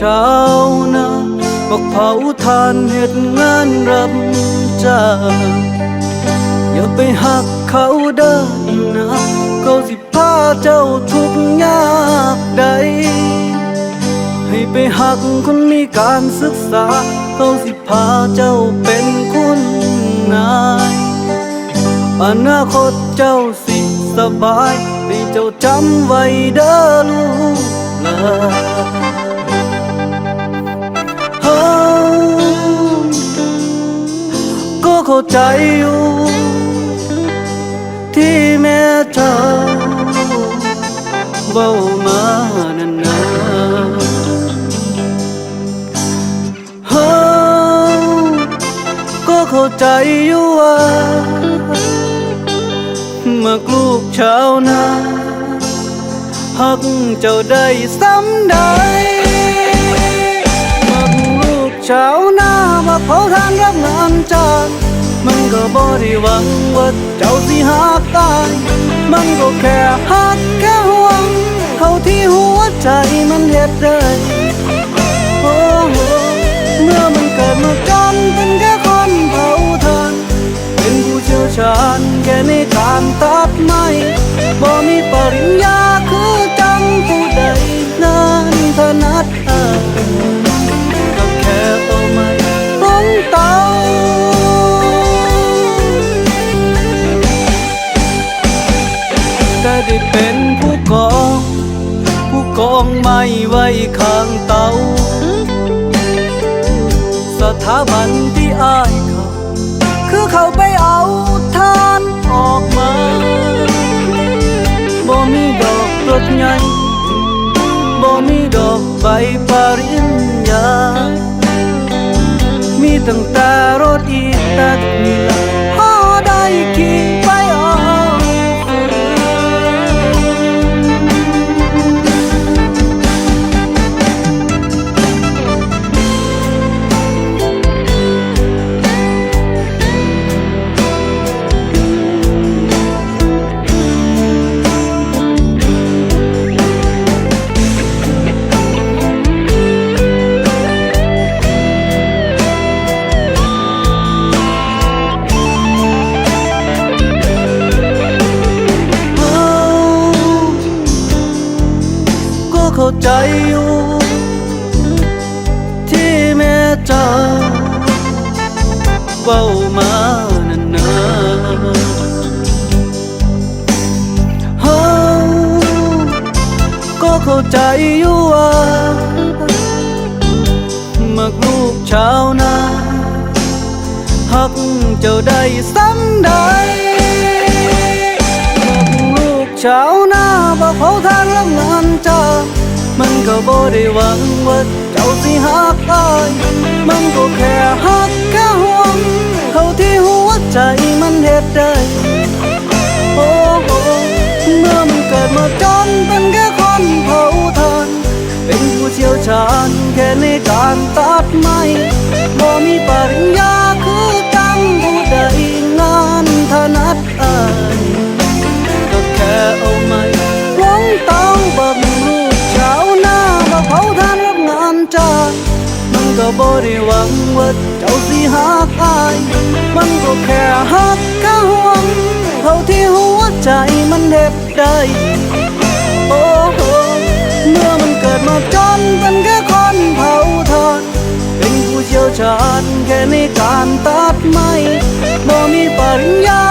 ชาวนาบักเผาทานเฮ็ดงานรับจ้างอย่าไปหักเขาเด้อนะเขาสิพาเจ้าทุกยากใด ให้ไปหักคนมีการศึกษา เขาสิพาเจ้าเป็นคุณนายอนาคตเจ้าสิสบายให้เจ้าจำไว้เด้อลูกลา ก็เข้าใจอยู่ ที่แม่เจ้าเบามานานาเฮาก็เข้าใจอยู่ว่าเมื่อลูกชาวนาหักเจ้าได้ซ้ำใด ชาวนามาเผาทานรับงานจ้างมันก็บ่ได้หวังว่าเจ้าสิหักตาย มันก็แค่หักแค่หวงเท่าที่หัวใจมันเฮ็ดได้โอ้เมื่อมันเกิดมาจนเป็นแค่คนเผาทาน เป็นผู้เชี่ยวชาญแค่ในการตัดไม้บ่มีปริญ กองไม้ไว้ข้างเตา สถาบันที่อายเขา คือเขาไปเอาทานออกมาบ่มีดอกรถใหญ่บ่มีดอกใบปริญญา มีตั้งแต่รถอีแตักนี่ ใจอยู่ที่แม่จ้าเว้ามานานนาเฮาก็เข้าใจอยู่ว่ามักลูกชาวนาหักเจ้าได้ซ้ำใดลูกชาวนาบ่เผาทานรับงานจ้า มันก็บ่ได้หวังว่าเจ้าสิหักอายมันก็แค่หักแค่ห่วงเท่าที่หัวใจมันเฮ็ดได้โอ้โหเมื่อมันเกิดมาจนเป็นแค่คนเผาทานเป็นผู้เชี่ยวชาญแค่ในการตัดไม้บ่มีปริญญาคือจังผู้ใดงานถนัดอาย ก็บ่ได้หวังว่าเจ้าสิหักอายมันก็แค่หักแค่ห่วงเท่าที่หัวใจมันเด็บได้ โอ้โหเมื่อมันเกิดมาจนเป็นแค่คนเผาทานเป็นผู้เชี่ยวชาญแค่ในการตัดไม้บ่มีปริญญา